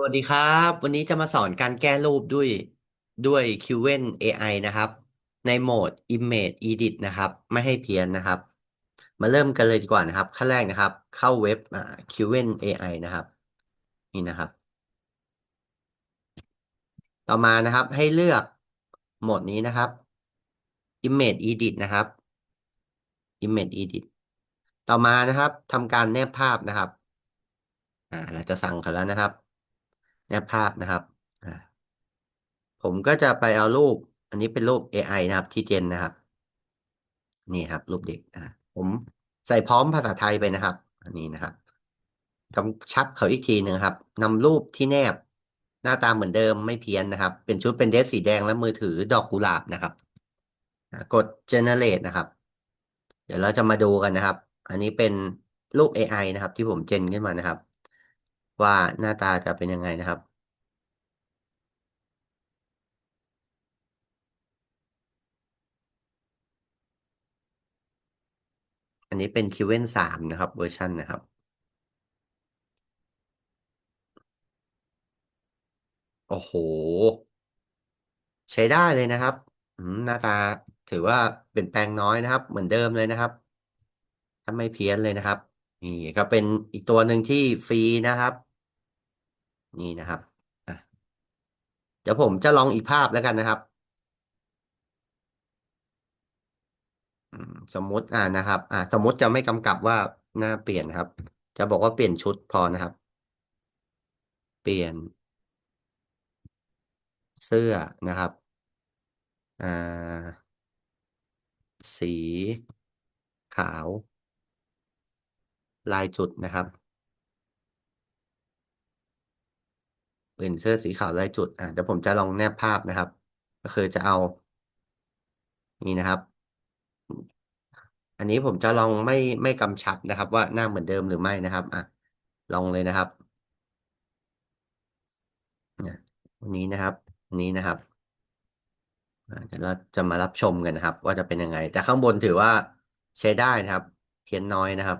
สวัสดีครับ วันนี้จะมาสอนการแก้รูปด้วยด้วย Qwen AI นะครับ ในโหมด Image Edit นะครับ ไม่ให้เพี้ยนนะครับ มาเริ่มกันเลยดีกว่านะครับ ขั้นแรกนะครับ เข้าเว็บ Qwen AI นะครับ นี่นะครับ ต่อมานะครับให้เลือกโหมดนี้นะครับ Image Edit นะครับ Image Edit ต่อมานะครับทำการแนบภาพนะครับ อ่าเราจะสั่งเขาแล้วนะครับ แนบภาพนะครับ ผมก็จะไปเอารูป อันนี้เป็นรูป AI นะครับที่เจนนะครับ นี่ครับ รูปเด็กอ่าผมใส่พร้อมภาษาไทยไปนะครับ อันนี้นะครับกำชับเขาอีกทีหนึ่งครับนำรูปที่แนบ หน้าตาเหมือนเดิมไม่เพี้ยนนะครับ เป็นชุดเป็นเดรสสีแดงและมือถือดอกกุหลาบนะครับกด generate นะครับ เดี๋ยวเราจะมาดูกันนะครับ อันนี้เป็นรูป AI นะครับ ที่ผมเจนขึ้นมานะครับ ว่าหน้าตาจะเป็นยังไงนะครับ อันนี้เป็น Qwen สามนะครับเวอร์ชันนะครับโอ้โห ใช้ได้เลยนะครับอืมหน้าตาถือว่าเปลี่ยนแปลงน้อยนะครับ เหมือนเดิมเลยนะครับถ้าไม่เพี้ยนเลยนะครับนี่ก็เป็นอีกตัวหนึ่งที่ฟรีนะครับ นี่นะครับเดี๋ยวผมจะลองอีกภาพแล้วกันนะครับ สมมุติอ่านะครับ อ่า สมมุติจะไม่กำกับว่าหน้าเปลี่ยนครับ จะบอกว่าเปลี่ยนชุดพอนะครับ เปลี่ยน เสื้อนะครับอ่าสีขาว ลายจุดนะครับ เป็นเสื้อสีขาวลายจุดอ่าเดี๋ยวผมจะลองแนบภาพนะครับ ก็คือจะเอา นี่นะครับ อันนี้ผมจะลองไม่ไม่กำชับนะครับ ว่าหน้าเหมือนเดิมหรือไม่นะครับอะลองเลยนะครับนี่ยวันนี้นะครับวันนี้นะครับอ่าเดี๋ยวเราจะมารับชมกันนะครับ ว่าจะเป็นยังไง แต่ข้างบนถือว่าใช้ได้นะครับ เพี้ยนน้อยนะครับ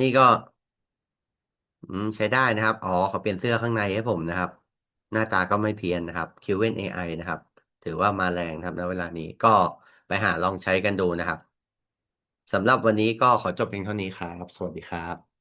นี่ก็ อืมใช้ได้นะครับ อ๋อเขาเปลี่ยนเสื้อข้างในให้ผมนะครับ หน้าตาก็ไม่เพี้ยนนะครับ Qwen AI นะครับ ถือว่ามาแรงนะครับณเวลานี้ก็ไปหาลองใช้กันดูนะครับสำหรับวันนี้ก็ขอจบเพียงเท่านี้ครับ สวัสดีครับ